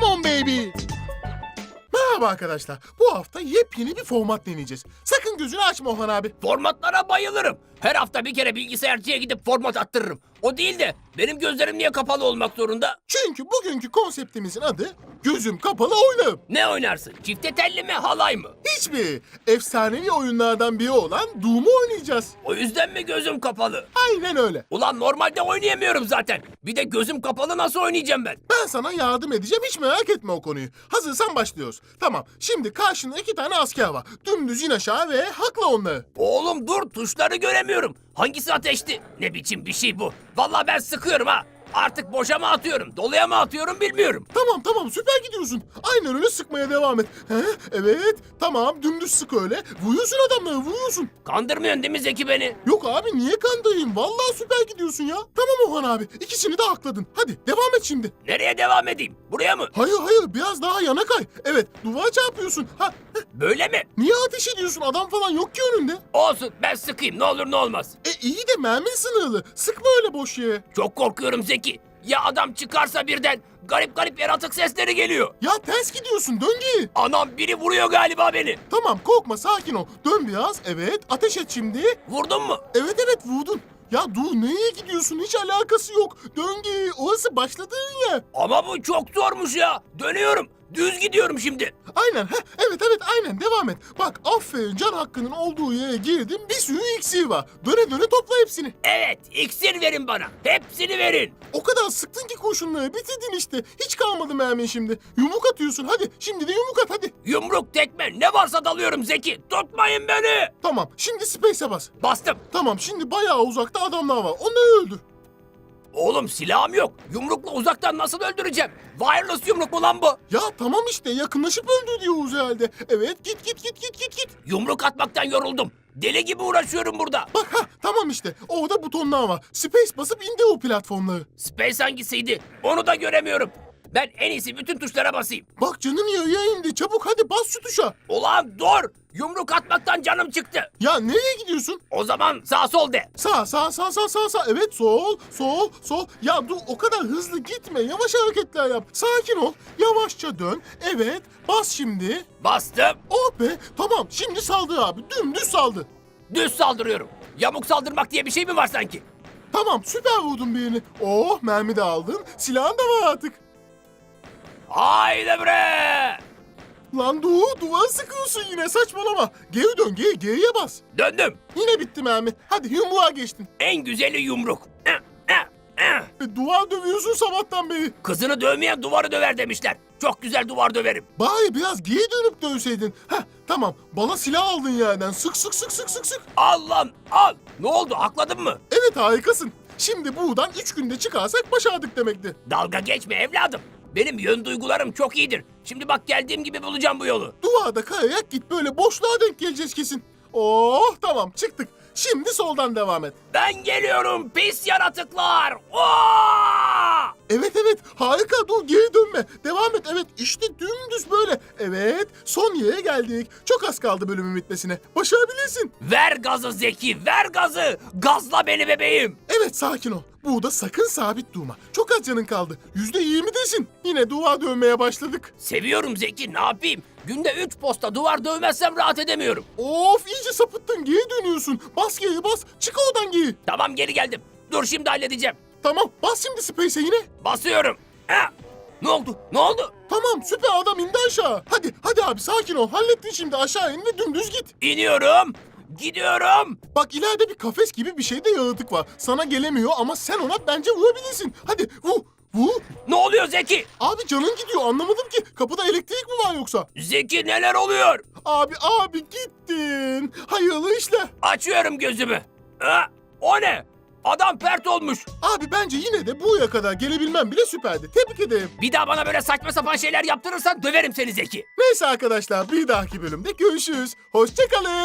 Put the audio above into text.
Come on baby. Merhaba arkadaşlar. Bu hafta yepyeni bir format deneyeceğiz. Sakın gözünü açma Orhan abi. Formatlara bayılırım. Her hafta bir kere bilgisayarcıya gidip format attırırım. O değil de benim gözlerim niye kapalı olmak zorunda? Çünkü bugünkü konseptimizin adı gözüm kapalı oynarım. Ne oynarsın? Çifte telli mi, halay mı? Hiçbir efsanevi oyunlardan biri olan Doom'u oynayacağız. O yüzden mi gözüm kapalı? Aynen öyle. Ulan normalde oynayamıyorum zaten. Bir de gözüm kapalı nasıl oynayacağım ben? Ben sana yardım edeceğim hiç merak etme o konuyu. Hazırsan başlıyoruz. Tamam şimdi karşında iki tane asker var. Dümdüz in aşağı ve hakla onları. Oğlum dur tuşları göremiyorum. Hangisi ateşti? Ne biçim bir şey bu? Vallahi ben sıkıyorum ha. Artık boşa mı atıyorum, doluya mı atıyorum bilmiyorum. Tamam tamam süper gidiyorsun. Aynen öyle sıkmaya devam et. He, evet tamam dümdüz sık öyle. Vuruyorsun adamları vuruyorsun. Kandırmıyorsun değil mi Zeki beni? Yok abi niye kandırayım? Vallahi süper gidiyorsun ya. Tamam Orhan abi ikisini de hakladın. Hadi devam et şimdi. Nereye devam edeyim? Buraya mı? Hayır hayır biraz daha yana kay. Evet duvara çarpıyorsun. Ha, Böyle mi? niye ateş ediyorsun? Adam falan yok ki önünde. Olsun ben sıkayım ne olur ne olmaz. E iyi de mermin sınırlı. Sıkma öyle boş yere. Çok korkuyorum Zeki. Ya adam çıkarsa birden garip garip yaratık sesleri geliyor. Ya ters gidiyorsun dön geri. Anam biri vuruyor galiba beni. Tamam korkma sakin ol. Dön biraz. Evet ateş et şimdi. Vurdun mu? Evet evet vurdun. Ya dur nereye gidiyorsun? Hiç alakası yok. Dön geri. Orası başladığın yer. Ama bu çok zormuş ya. Dönüyorum. Düz gidiyorum şimdi. Aynen. Heh, evet evet aynen devam et. Bak aferin can hakkının olduğu yere girdim. Bir sürü iksir var. Döne döne topla hepsini. Evet iksir verin bana. Hepsini verin. O kadar sıktın ki kurşunları bitirdin işte. Hiç kalmadı mermin şimdi. Yumruk atıyorsun hadi. Şimdi de yumruk at hadi. Yumruk tekme ne varsa dalıyorum Zeki. Tutmayın beni. Tamam şimdi space'e bas. Bastım. Tamam şimdi bayağı uzakta adamlar var. Onları öldür. Oğlum silahım yok. Yumrukla uzaktan nasıl öldüreceğim? Wireless yumruk mu lan bu? Ya tamam işte yakınlaşıp öldür diyoruz herhalde. Evet git git git git git git. Yumruk atmaktan yoruldum. Deli gibi uğraşıyorum burada. Bak ha tamam işte orada butonlar var. Space basıp indir o platformları. Space hangisiydi? Onu da göremiyorum. Ben en iyisi bütün tuşlara basayım. Bak canın yarıya indi çabuk hadi bas şu tuşa. Ulan dur! Yumruk atmaktan canım çıktı. Ya nereye gidiyorsun? O zaman sağ sol de. Sağ sağ sağ sağ sağ sağ evet sol sol sol. Ya dur o kadar hızlı gitme yavaş hareketler yap. Sakin ol yavaşça dön. Evet bas şimdi. Bastım. Oh be tamam şimdi saldı abi dümdüz saldı. Düz saldırıyorum. Yamuk saldırmak diye bir şey mi var sanki? Tamam süper vurdun birini. Oh mermi de aldın silahın da var artık. Haydi bre! Lan dur duvar sıkıyorsun yine saçmalama. Geri dön geri geriye bas. Döndüm. Yine bitti mermi. Hadi yumruğa geçtin. En güzeli yumruk. Eh, eh, eh. E, duvar dövüyorsun sabahtan beri. Kızını dövmeyen duvarı döver demişler. Çok güzel duvar döverim. Bari biraz geri dönüp dövseydin. Heh tamam bana silah aldın yerden. Sık sık sık sık sık sık. Al lan al. Ne oldu akladın mı? Evet harikasın. Şimdi buradan üç günde çıkarsak başardık demekti. Dalga geçme evladım. Benim yön duygularım çok iyidir. Şimdi bak geldiğim gibi bulacağım bu yolu. Duvarda kayarak git böyle boşluğa denk geleceğiz kesin. Oh tamam çıktık. Şimdi soldan devam et. Ben geliyorum pis yaratıklar. Oo! Evet evet harika dur geri dönme. Devam et evet işte dümdüz böyle. Evet son yere geldik. Çok az kaldı bölümün bitmesine. Başarabilirsin. Ver gazı Zeki ver gazı. Gazla beni bebeğim. Evet sakin ol. Burada sakın sabit durma. Çok az canın kaldı. Yüzde yirmidesin. Yine duvar dövmeye başladık. Seviyorum Zeki ne yapayım? Günde üç posta duvar dövmezsem rahat edemiyorum. Of iyice sapıttın geri dönüyorsun. Bas geri bas. Çık oradan geri. Tamam geri geldim. Dur şimdi halledeceğim. Tamam bas şimdi space'e yine. Basıyorum. Ha! Ne oldu? Ne oldu? Tamam süper adam indi aşağı. Hadi hadi abi sakin ol. Hallettin şimdi aşağı in ve dümdüz git. İniyorum. Gidiyorum. Bak ileride bir kafes gibi bir şeyde yaratık var. Sana gelemiyor ama sen ona bence vurabilirsin. Hadi vu vu. Ne oluyor Zeki? Abi canın gidiyor anlamadım ki. Kapıda elektrik mi var yoksa? Zeki neler oluyor? Abi abi gittin. Hayırlı işler. Açıyorum gözümü. Ha! O ne? Adam pert olmuş. Abi bence yine de buraya kadar gelebilmem bile süperdi. Tebrik ederim. Bir daha bana böyle saçma sapan şeyler yaptırırsan döverim seni Zeki. Neyse arkadaşlar bir dahaki bölümde görüşürüz. Hoşçakalın.